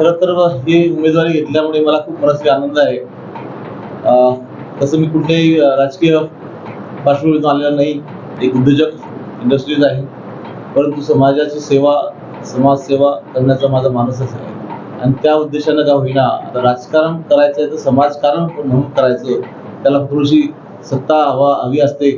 खरं तर ही उमेदवारी घेतल्यामुळे मला खूप मनस्वी आनंद आहे. तसं मी कुठल्याही राजकीय पार्श्वभूमीतून आलेला नाही. एक उद्योजक इंडस्ट्रीज आहे. परंतु समाजाची सेवा समाजसेवा करण्याचा माझा मानसच आहे. आणि त्या उद्देशानं का होईना आता राजकारण करायचं आहे तर समाजकारण म्हणून करायचं. त्याला थोडीशी सत्ता हवा हवी असते.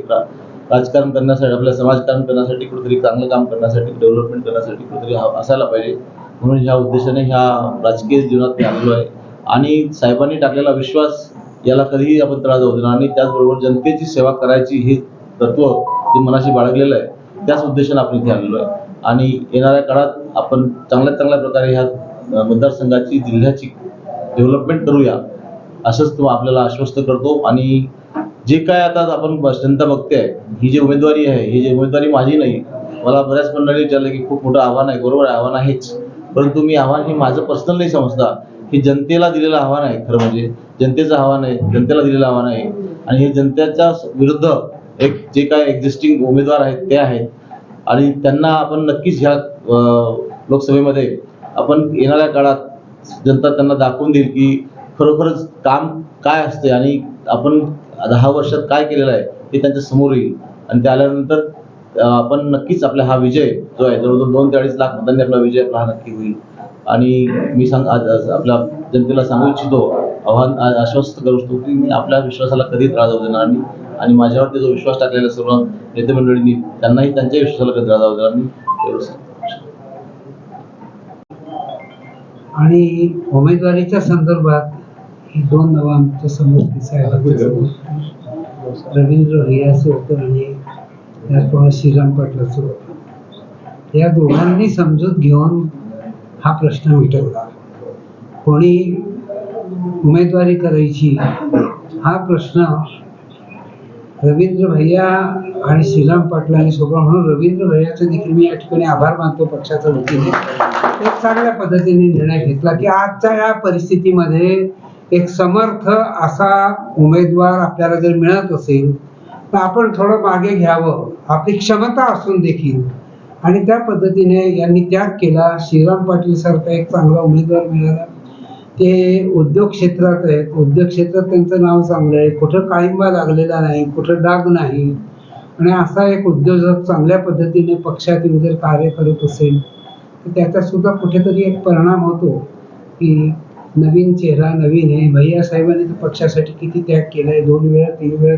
राजकारण करण्यासाठी आपल्या समाजकारण करण्यासाठी कुठेतरी चांगलं काम करण्यासाठी डेव्हलपमेंट करण्यासाठी कुठेतरी असायला पाहिजे. म्हणून ह्या उद्देशाने ह्या राजकीय जीवनात मी आलेलो आहे. आणि साहेबांनी टाकलेला विश्वास याला कधीही आपण त्रास जाऊ देणार आणि त्याचबरोबर जनतेची सेवा करायची हे तत्व जे मनाशी बाळगलेलं आहे. त्याच उद्देशाने आपण इथे आलेलो आहे. आणि येणाऱ्या काळात आपण चांगल्या चांगल्या प्रकारे ह्या मतदारसंघाची जिल्ह्याची डेव्हलपमेंट करूया असंच तो आपल्याला आश्वस्त करतो. आणि जे काय आता आपण जनता बघते आहे ही जी उमेदवारी आहे ही जी उमेदवारी माझी नाही मला बऱ्याच मंडळी विचारलं की खूप मोठं आव्हान आहे. बरोबर आव्हान आहेच. परंतु मी आव्हान हे माझं पर्सनल नाही समजता हे जनतेला दिलेलं आव्हान आहे खरं म्हणजे. जनतेचं आव्हान आहे जनतेला दिलेलं आव्हान आहे. आणि हे जनतेच्या विरुद्ध एक जे काय एक्झिस्टिंग उमेदवार आहेत ते आहेत. आणि त्यांना आपण नक्कीच ह्या लोकसभेमध्ये आपण येणाऱ्या काळात जनता त्यांना दाखवून देईल की खरोखरच काम काय असते आणि आपण दहा वर्षात काय केलेलं आहे ते त्यांच्यासमोर येईल. आणि ते आल्यानंतर आपण नक्कीच आपला हा विजय जो आहे जवळजवळ दोन ते अडीच लाख मतांनी आपला विजय आपला हा नक्की होईल. आणि मी सांग आपल्या जनतेला सांगू इच्छितो आव्हान आश्वस्त करू शकतो की मी आपल्या विश्वासाला कधी त्रास होऊ देणार नाही. आणि माझ्यावरती जो विश्वास टाकलेला सर्व नेते मंडळींनी त्यांनाही त्यांच्या विश्वासाला कधी त्रास होऊ देणार नाही एवढंच आणि उमेदवारीच्या संदर्भात दोन नावं आमच्यासमोर दिसायला रवींद्र भैयाचं होतं आणि त्याचप्रमाणे श्रीराम पाटलाचं होतं. या दोघांनी समजूत घेऊन हा प्रश्न मिटवला. कोणी उमेदवारी करायची हा प्रश्न रवींद्र भैया आणि श्रीराम पाटलांनी सोबत म्हणून रवींद्र भैयाचे देखील मी या ठिकाणी आभार मानतो पक्षाच्या वतीने. एक चांगल्या पद्धतीने निर्णय घेतला की आजच्या या परिस्थितीमध्ये एक समर्थ असा उमेदवार आपल्याला जर मिळत असेल तर आपण थोडं मागे घ्यावं. आपली क्षमता असून देखील. आणि त्या पद्धतीने यांनी त्याग केला. श्रीराम पाटील सारखा एक चांगला उमेदवार मिळाला. ते उद्योग क्षेत्रात आहेत. उद्योग क्षेत्रात त्यांचं नाव चांगलं आहे. कुठं काळिंबा लागलेला नाही कुठं डाग नाही. आणि असा एक उद्योजक चांगल्या पद्धतीने पक्षातील जर कार्य करत असेल तर त्याचा सुद्धा कुठेतरी एक परिणाम होतो की नवीन चेहरा नवीन आहे भैया साहेबांनी तर पक्षासाठी किती त्याग केलाय. दोन वेळा तीन वेळा